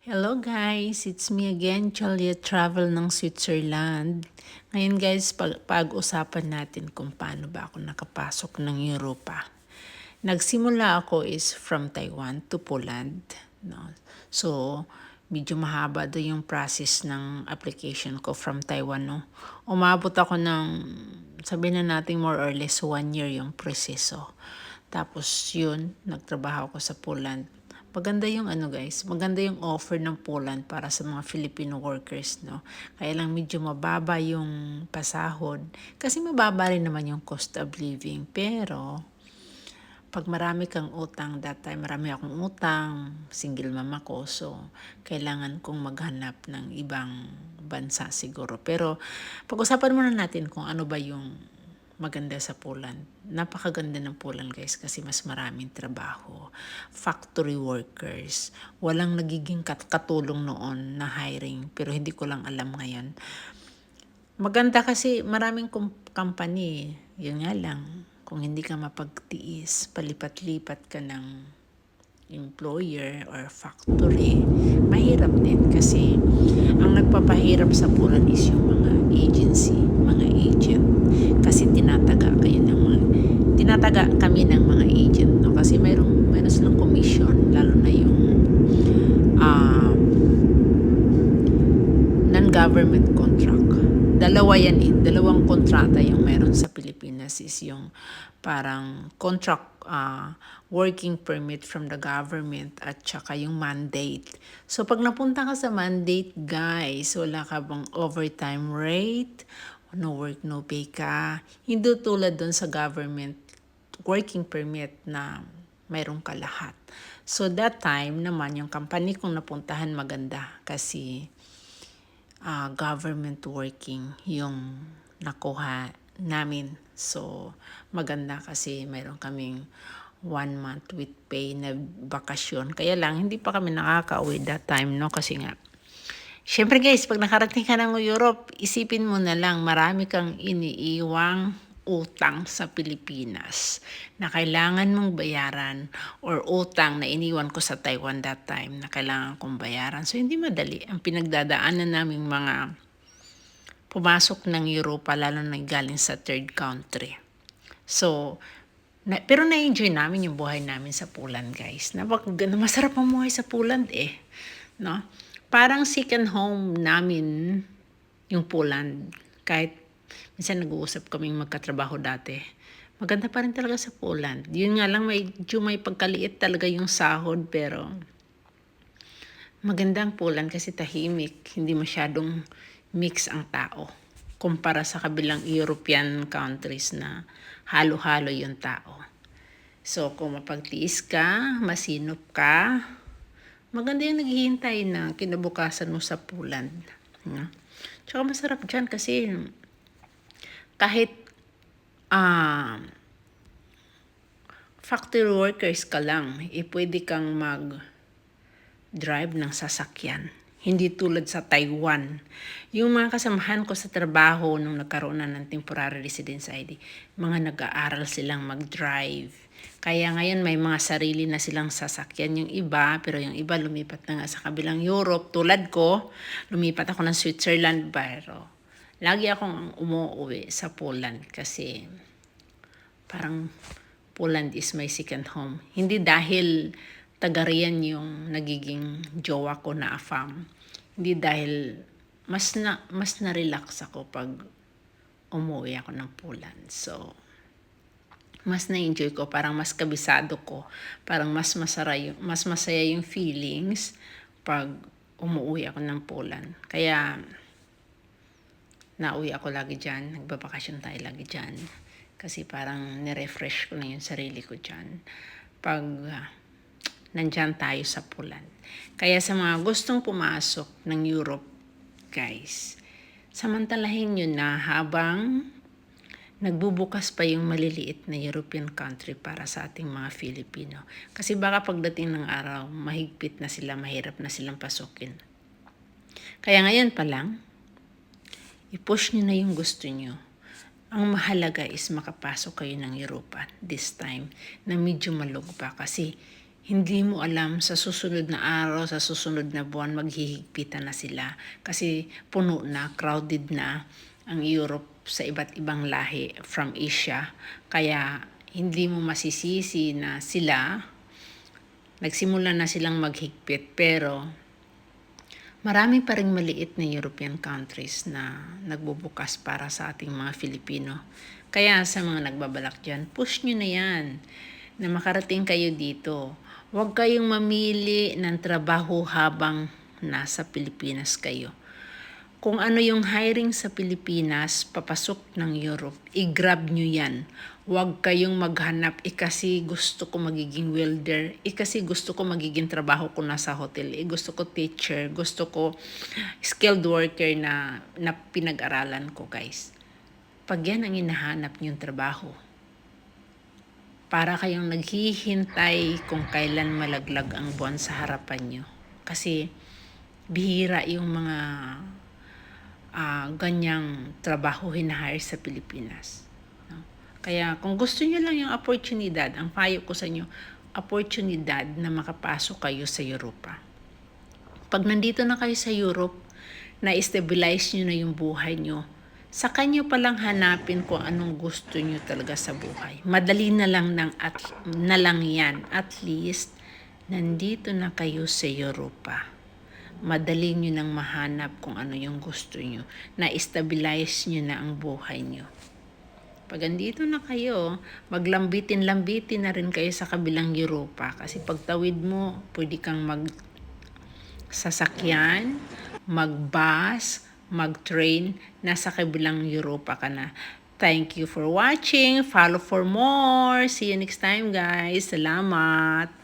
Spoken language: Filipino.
Hello guys, it's me again, Julia Travel ng Switzerland. Ngayon guys, pag- pag-usapan natin kung paano ba ako nakapasok ng Europa. Nagsimula ako is from Taiwan to Poland. No? So, medyo mahaba do yung process ng application ko from Taiwan. No? Umabot ako ng, sabihin na natin more or less one year yung proseso. Tapos yun, nagtrabaho ako sa Poland. Maganda yung ano guys, maganda yung offer ng Poland para sa mga Filipino workers, no? Kaya lang medyo mababa yung pasahod. Kasi mababa rin naman yung cost of living. Pero, pag marami kang utang, that time marami akong utang, single mama ko, so kailangan kong maghanap ng ibang bansa siguro. Pero pag-usapan muna natin kung ano ba yung maganda sa Poland. Napakaganda ng Poland guys kasi mas maraming trabaho. Factory workers. Walang nagiging kat- katulong noon na hiring pero hindi ko lang alam ngayon. Maganda kasi maraming company. Yun nga lang, kung hindi ka mapagtiis, palipat-lipat ka ng employer or factory, mahirap din kasi ang nagpapahirap sa Poland is yung mga agency, mga agent. Kasi tinataga kayo ng mga, tinataga kami ng mga agent, no? Kasi mayroong, mayroon silang commission, lalo na yung ah, non-government contract. Dalawa yan eh. Dalawang kontrata yung meron sa Pilipinas is yung parang contract ah, working permit from the government at saka yung mandate. So pag napunta ka sa mandate, guys, wala ka bang overtime rate, no work, no pay ka. Hindi tulad dun sa government working permit na mayroon ka lahat. So that time naman, yung company kong napuntahan maganda kasi ah, government working yung nakuha namin. So, maganda kasi mayroon kaming one month with pay na bakasyon. Kaya lang, hindi pa kami nakaka-uwi that time, no? Kasi nga, Siyempre guys, pag nakarating ka ng Europe, isipin mo na lang, marami kang iniiwang utang sa Pilipinas na kailangan mong bayaran or utang na iniwan ko sa Taiwan that time na kailangan kong bayaran. So, hindi madali. Ang pinagdadaanan naming mga pumasok ng Europa, lalo na galing sa third country. So, na, pero na-enjoy namin yung buhay namin sa Poland, guys. Napag, masarap ang buhay sa Poland eh. No? Parang second home namin yung Poland. Kahit minsan nag-uusap kaming magkatrabaho dati. Maganda pa rin talaga sa Poland. Yun nga lang, medyo may pagkaliit talaga yung sahod, pero maganda ang Poland kasi tahimik. Hindi masyadong mix ang tao. Kumpara sa kabilang European countries na halo-halo yung tao. So, kung mapagtiis ka, masinop ka, maganda yung naghihintay na kinabukasan mo sa Poland. No? Tsaka masarap dyan kasi kahit ah factory workers ka lang, eh, pwede kang mag drive ng sasakyan. Hindi tulad sa Taiwan. Yung mga kasamahan ko sa trabaho nung nagkaroon na ng temporary residence ID, mga nag-aaral silang mag-drive. Kaya ngayon may mga sarili na silang sasakyan yung iba, pero yung iba lumipat na nga sa kabilang Europe. Tulad ko, lumipat ako ng Switzerland, pero lagi akong umuwi sa Poland kasi parang Poland is my second home. Hindi dahil taga riyan yung nagiging jowa ko na afam. Hindi dahil mas na mas na-relax ako pag umuwi ako ng Poland. So, mas na-enjoy ko, parang mas kabisado ko, parang mas masara yung, mas masaya yung feelings pag umuwi ako ng Poland. Kaya, nauwi ako lagi dyan, nagbabakasyon tayo lagi dyan. Kasi parang nirefresh ko na yung sarili ko dyan. Pag uh, nandyan tayo sa Poland. Kaya sa mga gustong pumasok ng Europe, guys, samantalahin nyo na habang nagbubukas pa yung maliliit na European country para sa ating mga Filipino. Kasi baka pagdating ng araw, mahigpit na sila, mahirap na silang pasukin. Kaya ngayon pa lang, i-push nyo na yung gusto nyo. Ang mahalaga is makapasok kayo ng Europa this time na medyo malugba kasi hindi mo alam sa susunod na araw, sa susunod na buwan, maghihigpitan na sila. Kasi puno na, crowded na ang Europe sa iba't ibang lahi from Asia. Kaya hindi mo masisisi na sila, nagsimula na silang maghigpit. Pero marami pa rin maliit na European countries na nagbubukas para sa ating mga Filipino. Kaya sa mga nagbabalak dyan, push nyo na yan na makarating kayo dito. Huwag kayong mamili ng trabaho habang nasa Pilipinas kayo. Kung ano yung hiring sa Pilipinas, papasok ng Europe, i-grab nyo yan. Huwag kayong maghanap, eh kasi gusto ko magiging welder, eh kasi gusto ko magiging trabaho ko nasa hotel, eh gusto ko teacher, gusto ko skilled worker na, na pinag-aralan ko guys. Pag yan ang hinahanap nyong trabaho, para kayong naghihintay kung kailan malaglag ang buwan sa harapan nyo. Kasi bihira yung mga ah, ganyang trabaho hinahire sa Pilipinas. No? Kaya kung gusto nyo lang yung oportunidad, ang payo ko sa inyo, oportunidad na makapasok kayo sa Europa. Pag nandito na kayo sa Europe, na-stabilize nyo na yung buhay nyo, sa kanyo palang hanapin kung anong gusto nyo talaga sa buhay. Madali na lang, ng at, na lang yan. At least, nandito na kayo sa Europa. Madali nyo nang mahanap kung ano yung gusto nyo. Na-stabilize nyo na ang buhay nyo. Pag andito na kayo, maglambitin-lambitin na rin kayo sa kabilang Europa. Kasi pagtawid mo, pwede kang mag sasakyan, mag-bus, mag-train, nasa kabilang Europa ka na. Thank you for watching. Follow for more. See you next time, guys. Salamat.